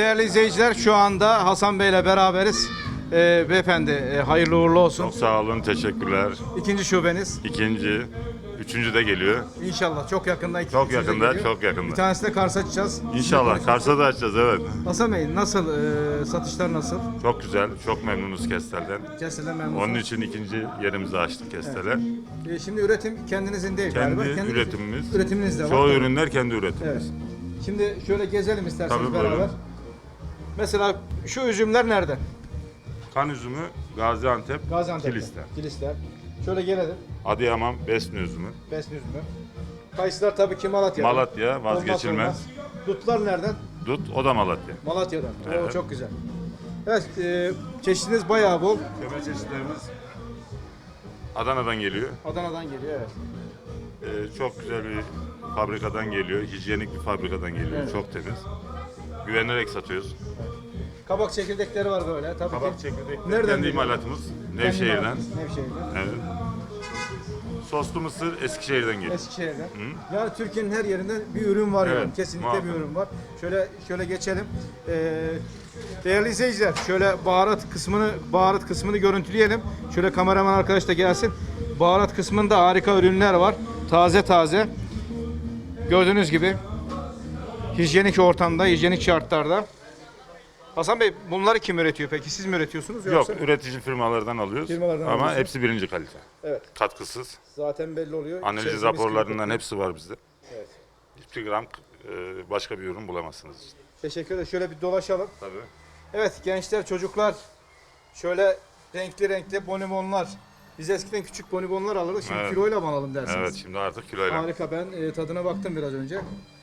Evet değerli izleyiciler şu anda Hasan Bey ile beraberiz. Ee, beyefendi e, hayırlı uğurlu olsun. Çok sağ olun, teşekkürler. İkinci şubeniz. İkinci, üçüncü de geliyor. İnşallah çok yakında. iki- Çok üçüncü yakında, geliyor. çok yakında. Bir tanesi de Kars açacağız. İnşallah Kars'a da açacağız evet. Hasan Bey nasıl e, satışlar nasıl? Çok güzel, çok memnunuz Kestel'den. Kesinlikle memnunum. Onun için ikinci yerimizi açtık Kestel'e. E, şimdi üretim kendinizin değil Kendi galiba. Üretimimiz. Üretiminiz de var. Çoğu ürünler kendi Evet. üretimimiz. Şimdi şöyle gezelim isterseniz Tabii, beraber. Mesela şu üzümler nereden? Kan üzümü Gaziantep, Gaziantep'ten. Kilis'ten. Kilisler. Şöyle gelelim. Adıyaman Besni üzümü. Besni üzümü. Kayısılar tabii ki Malatya'dan. Malatya vazgeçilmez. Dutlar nereden? Dut o da Malatya. Malatya'dan. Oo, Evet. çok güzel. Evet, e, çeşitiniz bayağı bol. Temel çeşitlerimiz Adana'dan geliyor. Adana'dan geliyor evet. Ee, çok güzel bir fabrikadan geliyor. Hijyenik bir fabrikadan geliyor. Evet. Çok temiz. Güvenerek satıyoruz. Kabak çekirdekleri var böyle tabii Kabak ki. çekirdekleri Nereden kendi geliyor? imalatımız. Nevşehir'den. Nevşehir'den. Evet. Soslu mısır Eskişehir'den geliyor. Eskişehir'den. Yani Türkiye'nin her yerinde bir ürün var yani. Evet, Kesinlikle muhakkak. bir ürün var. Şöyle şöyle geçelim. Ee, değerli izleyiciler, şöyle baharat kısmını baharat kısmını görüntüleyelim. Şöyle kameraman arkadaş da gelsin. Baharat kısmında harika ürünler var. Taze taze. Gördüğünüz gibi hijyenik ortamda, hijyenik şartlarda. Hasan Bey bunları kim üretiyor peki? Siz mi üretiyorsunuz Yok, yoksa? üretici firmalardan alıyoruz. Firmalardan Ama alıyorsun. hepsi birinci kalite. Evet. Katkısız. Zaten belli oluyor. Analiz İçerisinde mis gibi raporlarından kokuyor. hepsi var bizde. Evet. Hiçbir gram e, başka bir ürün bulamazsınız. Teşekkür ederim. Şöyle bir dolaşalım. Tabii. Evet gençler, çocuklar şöyle renkli renkli bonibonlar. Biz eskiden küçük bonibonlar alırdık. Şimdi Evet. kiloyla mı alalım dersiniz? Evet, şimdi artık kiloyla. Harika. Ben e, tadına baktım biraz önce.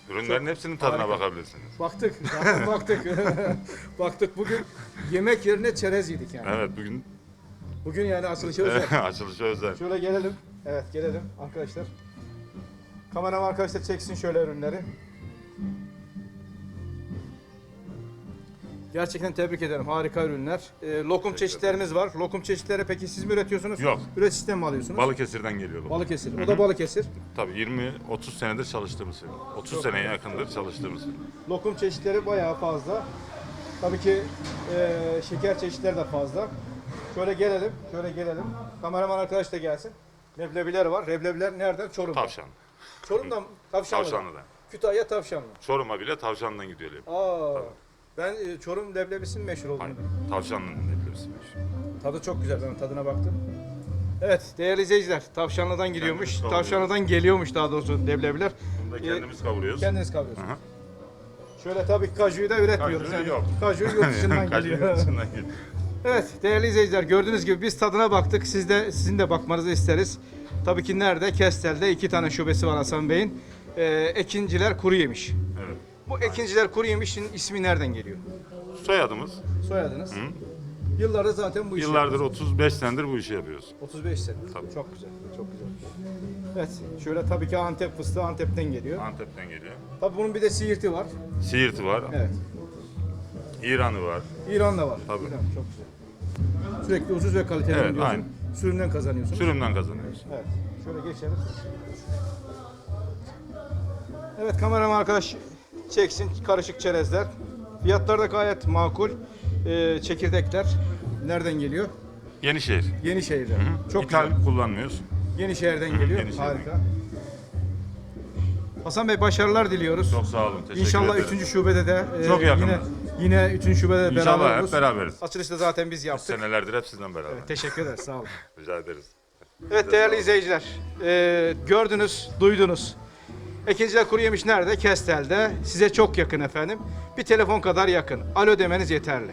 Ürünlerin hepsinin tadına harika. bakabilirsiniz. Baktık. Zaten baktık. baktık bugün yemek yerine çerez yedik yani. Evet, bugün Bugün yani açılışı özel. açılışa özel. Şöyle gelelim. Evet gelelim arkadaşlar. Kameraman arkadaşlar çeksin şöyle ürünleri. Gerçekten tebrik ederim. Harika ürünler. Ee, lokum çeşitlerimiz var. Lokum çeşitleri peki siz mi üretiyorsunuz? Yok. Üreticiden mi alıyorsunuz? Balıkesir'den geliyor. bu. Balıkesir. O da Balıkesir. Tabii 20-30 senedir çalıştığımız firma. 30 seneye yakındır çalıştığımız firma. Lokum çeşitleri bayağı fazla. Tabii ki e, şeker çeşitleri de fazla. Şöyle gelelim. Şöyle gelelim. Kameraman arkadaş da gelsin. Leblebiler var. Leblebiler nereden? Çorum'dan. Tavşan. Çorum'dan mı? Tavşanlı'dan. Tavşanlı'dan. Kütahya Tavşanlı. Çorum'a bile tavşandan gidiyor. Aa, ben e, Çorum leblebisinin meşhur olduğunu. Aynen. Tavşanlı'nın leblebisi meşhur. Tadı çok güzel. Ben tadına baktım. Evet değerli izleyiciler Tavşanlı'dan gidiyormuş. Kendimiz kavuruyoruz. Tavşanlı'dan geliyormuş daha doğrusu leblebiler. Bunu da Ee, kendimiz kavuruyoruz. Kendiniz kavuruyorsunuz. Şöyle tabii kajuyu da üretmiyoruz. Kaju yani. yok. Kaju yurt dışından Kaç geliyor. içinden geliyor. Evet değerli izleyiciler gördüğünüz gibi biz tadına baktık. Siz de sizin de bakmanızı isteriz. Tabii ki nerede? Kestel'de iki tane şubesi var Hasan Bey'in. Ee, Ekinciler Kuru Yemiş. Bu Ekinciler Kuru Yemiş'in ismi nereden geliyor? Soyadımız. Soyadınız. Yıllarda zaten bu işi Yıllardır 35 senedir bu işi yapıyoruz. 35 sene. Tabii. Çok güzel. Çok güzel. Evet. Şöyle tabii ki Antep fıstığı Antep'ten geliyor. Antep'ten geliyor. Tabii bunun bir de Siirt'i var. Siirt'i var. Evet. İran'ı var. İran da var. Tabii. İran çok güzel. Sürekli ucuz ve kaliteli Evet, diyorsun. aynen. Sürümden kazanıyorsun. Sürümden kazanıyoruz. Evet. Şöyle geçelim. Evet kameraman arkadaş çeksin karışık çerezler. Fiyatlar da gayet makul. Ee, çekirdekler nereden geliyor? Yenişehir. Yenişehir'den. Çok İthal güzel. kullanmıyoruz. Yenişehir'den geliyor. Yenişehir'den. Harika. Hasan Bey başarılar diliyoruz. Çok sağ olun. Teşekkür İnşallah ederim. üçüncü şubede de e, Çok yakın. yine yine üçüncü şubede de beraber İnşallah hep oluruz. beraberiz. Açılışta zaten biz yaptık. Senelerdir hep sizden beraber. Teşekkür ederiz. Sağ olun. Rica ederiz. Evet değerli izleyiciler, e, gördünüz, duydunuz. Ekinciler Kuru Yemiş nerede? Kestel'de. Size çok yakın efendim. Bir telefon kadar yakın. Alo demeniz yeterli.